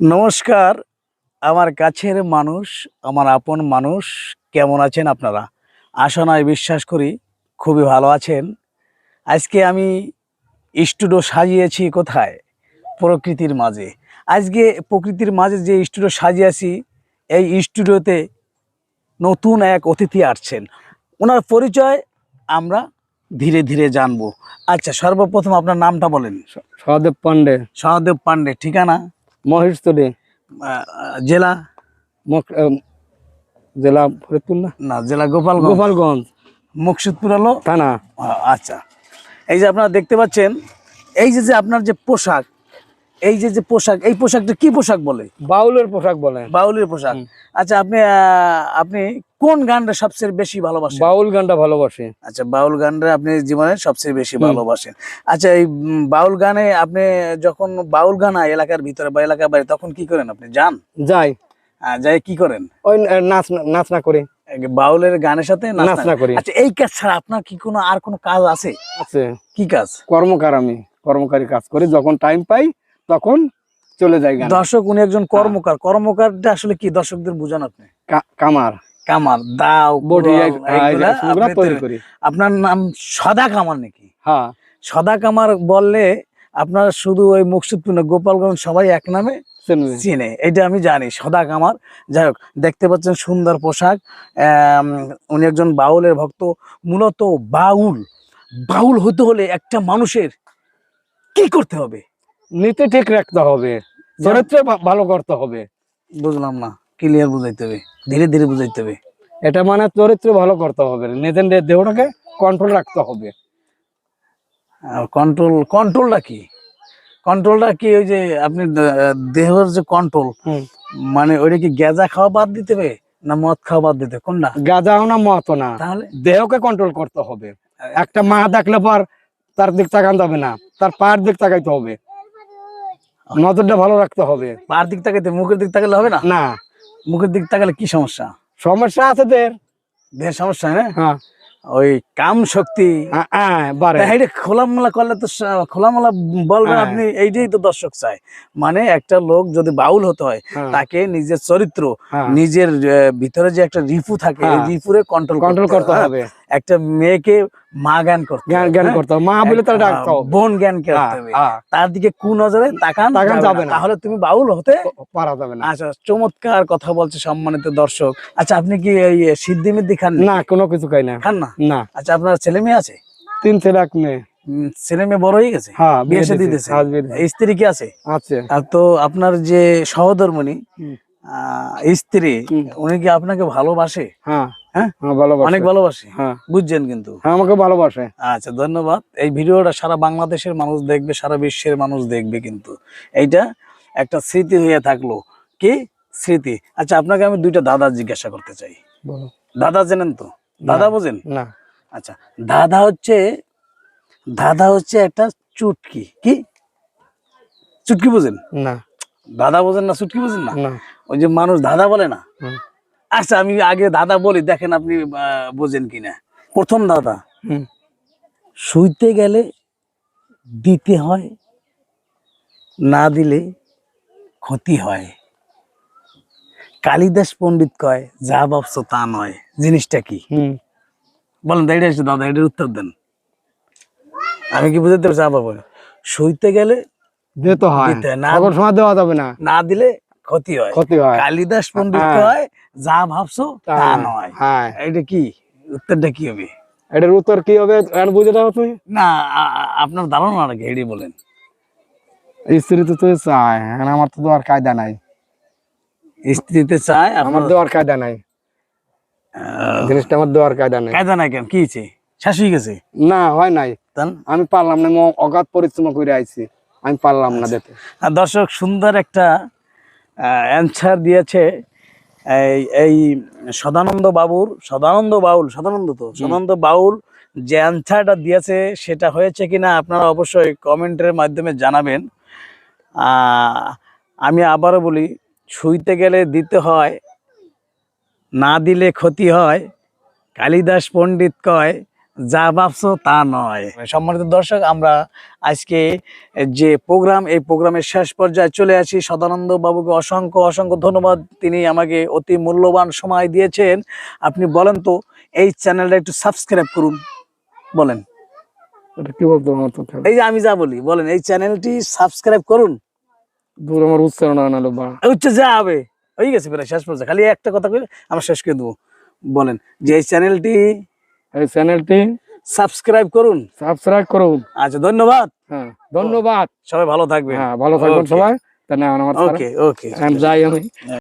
নমস্কার আমার কাছের মানুষ আমার আপন মানুষ কেমন আছেন আপনারা? আশা নয় বিশ্বাস করি খুবই ভালো আছেন। আজকে আমি স্টুডিও সাজিয়েছি কোথায়? প্রকৃতির মাঝে। আজকে প্রকৃতির মাঝে যে স্টুডিও সাজিয়েছি এই স্টুডিওতে নতুন এক অতিথি আসছেন। ওনার পরিচয় আমরা ধীরে ধীরে জানব। আচ্ছা সর্বপ্রথম আপনার নামটা বলেন। সহদেব পান্ডে সহদেব পান্ডে ঠিকানা? মহেশতলী? জেলা? জেলা ফরিদপুর না? না জেলা গোপাল গোপালগঞ্জ। মুকসুদপুর হলো? থানা। আচ্ছা। এই যে আপনারা দেখতে পাচ্ছেন এই যে যে আপনার যে পোশাক এই যে যে পোশাক এই পোশাকটা কি পোশাক বলে? বাউলের পোশাক বলে। বাউলের পোশাক। আচ্ছা আপনি আপনি কোন গানটা সবচেয়ে বেশি ভালোবাসেন? বাউল গানটা ভালোবাসে। আচ্ছা বাউল গানটা আপনি জীবনে সবচেয়ে বেশি ভালোবাসেন। আচ্ছা এই বাউল গানে আপনি যখন বাউল গান হয় এলাকার ভিতরে বা এলাকার বাইরে তখন কি করেন আপনি? যান? যাই। যাই কি করেন? ওই নাচ না- নাচ না করে। বাউলের গানের সাথে নাচ না করি। আচ্ছা এই কাজ ছাড়া আপনার কি কোনো আর কোনো কাজ আছে? আছে। কি কাজ? কর্মকার আমি কর্মকারী কাজ করি। যখন টাইম পাই তখন চলে যায় দর্শক উনি একজন কর্মকার। কর্মকারটা আসলে কি? দর্শকদের বুঝান আপনি। কামার। কামার দাও আপনার নাম সদা কামার নাকি? হ্যাঁ। সদা কামার বললে আপনার শুধু ওই মুকসুদপুর না গোপালগঞ্জ সবাই এক নামে চিনে। এটা আমি জানি সদা কামার। যাই হোক দেখতে পাচ্ছেন সুন্দর পোশাক। উনি একজন বাউলের ভক্ত। মূলত বাউল। বাউল হতে হলে একটা মানুষের কি করতে হবে? নীতি ঠিক রাখতে হবে। চরিত্র ভালো করতে হবে। বুঝলাম না। ক্লিয়ার বুঝাইতে হবে। ধীরে ধীরে বুঝাইতে হবে। এটা মানে চরিত্র ভালো করতে হবে। নিজের দেহটাকে কন্ট্রোল রাখতে হবে। কন্ট্রোল কন্ট্রোলটা কি? কন্ট্রোলটা কি ওই যে আপনি দেহের যে কন্ট্রোল মানে ওইটা কি গেজা খাওয়া বাদ দিতে হবে না মদ খাওয়া বাদ দিতে হবে? কোনটা? গাজাও না মতো না। তাহলে? দেহকে কন্ট্রোল করতে হবে। একটা মা দেখলে পর তার দিক তাকান যাবে না। তার পায়ের দিক তাকাইতে হবে। নজরটা ভালো রাখতে হবে। পার দিক তাকাইতে মুখের দিক তাকালে হবে না? না। মুখের দিক তাকালে কি সমস্যা? সমস্যা আছে দের দেহের সমস্যা হ্যাঁ? হ্যাঁ। ওই কাম শক্তি। হ্যাঁ, হ্যাঁ, খোলামেলা করলে তো খোলামেলা বলবেন। আপনি এইটাই তো দর্শক চায় মানে একটা লোক যদি বাউল হতে হয় তাকে নিজের চরিত্র নিজের ভিতরে যে একটা রিফু থাকে। রিফুরে কন্ট্রোল কন্ট্রোল করতে হবে। একটা মেয়েকে মা জ্ঞান করতে জ্ঞান হ্যাঁ? করতে মা বলে তার ডাকতে বোন জ্ঞান করতে হ্যাঁ, হবে। হ্যাঁ, তার দিকে কু নজরে তাকান তাকান যাবে না। তাহলে তুমি বাউল হতে পারা যাবে না। আচ্ছা চমৎকার কথা বলছে সম্মানিত দর্শক। আচ্ছা আপনি কি এই সিদ্ধি মিদ্ধি খান না? কোনো কিছু খাই না। খান না? না। আচ্ছা আপনার ছেলে মেয়ে আছে? তিন ছেলে এক মেয়ে। ছেলে মেয়ে বড় হয়ে গেছে? বিয়ে দিছে। স্ত্রী কি আছে? আছে। আর তো আপনার যে সহধর্মণি আহ, স্ত্রী উনি কি আপনাকে ভালোবাসে? হ্যাঁ। হ্যাঁ? হ্যাঁ অনেক ভালোবাসে। হ্যাঁ। বুঝছেন কিন্তু। আমাকে ভালোবাসে। আচ্ছা ধন্যবাদ। এই ভিডিওটা সারা বাংলাদেশের মানুষ দেখবে সারা বিশ্বের মানুষ দেখবে কিন্তু। এইটা একটা স্মৃতি হয়ে থাকল। কি স্মৃতি? আচ্ছা আপনাকে আমি দুইটা দাদা জিজ্ঞাসা করতে চাই। দাদা জানেন তো? দাদা বোঝেন? না। আচ্ছা দাদা হচ্ছে দাদা হচ্ছে একটা চুটকি। কি? চুটকি বোঝেন? না। দাদা বোঝেন না চুটকি বোঝেন না? ওই যে মানুষ দাদা বলে না। আচ্ছা আমি আগে দাদা বলি দেখেন আপনি বোঝেন কিনা। প্রথম দাদা শুইতে গেলে দিতে হয় না দিলে ক্ষতি হয়। কালিদাস পণ্ডিত কয় যা ভাবছ তা নয়। জিনিসটা কি? হুম। বলেন তো, এটা দাদা এটার উত্তর দেন। আমি কি বুঝতে পারছি? আবার বলেন শুইতে গেলে দিতে হয়। না দেওয়া যাবে না। না দিলে ক্ষতি হয়। ক্ষতি হয়। কালিদাস পণ্ডিত হ্যাঁ। কয় যা ভাবছ তা হ্যাঁ, নয়। হ্যাঁ। এটা কি? উত্তরটা কি হবে? এটার উত্তর কি হবে? আর বুঝে দাও তুমি। না আপনার ধারণা নাকি? এটি বলেন। স্ত্রী তো তুই চায় আমার তো দেওয়ার কায়দা নাই। স্ত্রীতে চায় আমার দেওয়ার কায়দা নাই। জিনিসটা আমার দেওয়ার কায়দা নাই। কায়দা নাই কেন? কি শেষ হয়ে গেছে? না হয় নাই। আমি পারলাম না অগাধ পরিশ্রম করে আইছি। আমি পারলাম না দিতে আর দর্শক সুন্দর একটা অ্যান্সার দিয়েছে এই এই সদানন্দ বাবুর সদানন্দ বাউল সদানন্দ তো সদানন্দ বাউল যে অ্যান্সারটা দিয়েছে সেটা হয়েছে কিনা আপনারা অবশ্যই কমেন্টের মাধ্যমে জানাবেন। আমি আবারও বলি ছুঁইতে গেলে দিতে হয় না দিলে ক্ষতি হয় কালিদাস পণ্ডিত কয় যা ভাবছ তা নয়। সম্মানিত দর্শক আমরা আজকে যে প্রোগ্রাম এই প্রোগ্রামের শেষ পর্যায়ে চলে আসি। সদানন্দ বাবুকে অসংখ্য অসংখ্য ধন্যবাদ। তিনি আমাকে অতি মূল্যবান সময় দিয়েছেন। আপনি বলেন তো এই চ্যানেলটা একটু সাবস্ক্রাইব করুন। বলেন। এটা কি বলতো এই যে আমি যা বলি বলেন এই চ্যানেলটি সাবস্ক্রাইব করুন। দূর আমার উচ্চারণ আনালো বা। উচ্চ যা হবে। হয়ে গেছে প্রায় শেষ পর্যায়ে। খালি একটা কথা কই আমরা শেষ করে দেবো। বলেন যে এই চ্যানেলটি এই চ্যানেলটি সাবস্ক্রাইব করুন। সাবস্ক্রাইব করুন। আচ্ছা ধন্যবাদ। হ্যাঁ ধন্যবাদ। সবাই ভালো থাকবে হ্যাঁ ভালো থাকবেন সবাই। তাহলে আমার ওকে ওকে যাই আমি।